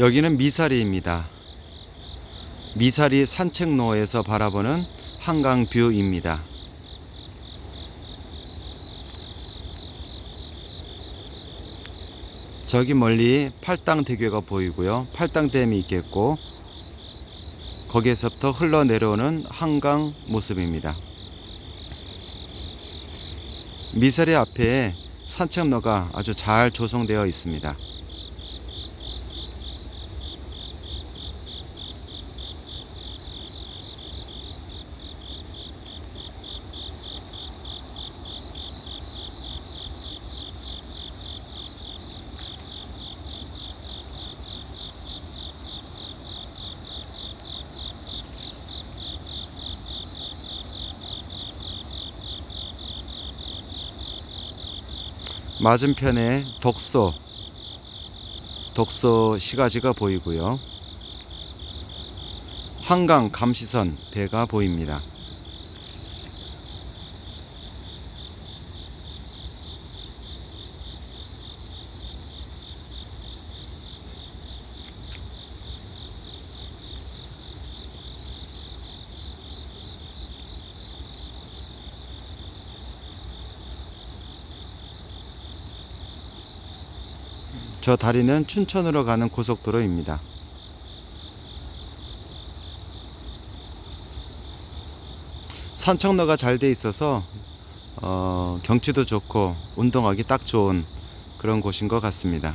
여기는 미사리입니다. 미사리 산책로에서 바라보는 한강 뷰입니다. 저기 멀리 팔당대교가 보이고요. 팔당댐이 있겠고 거기에서부터 흘러내려오는 한강 모습입니다. 미사리 앞에 산책로가 아주 잘 조성되어 있습니다. 맞은편에 독소 독소 시가지가 보이고요. 한강 감시선 배가 보입니다. 저 다리는 춘천으로 가는 고속도로입니다. 산책로가 잘 돼 있어서 어, 경치도 좋고 운동하기 딱 좋은 그런 곳인 것 같습니다.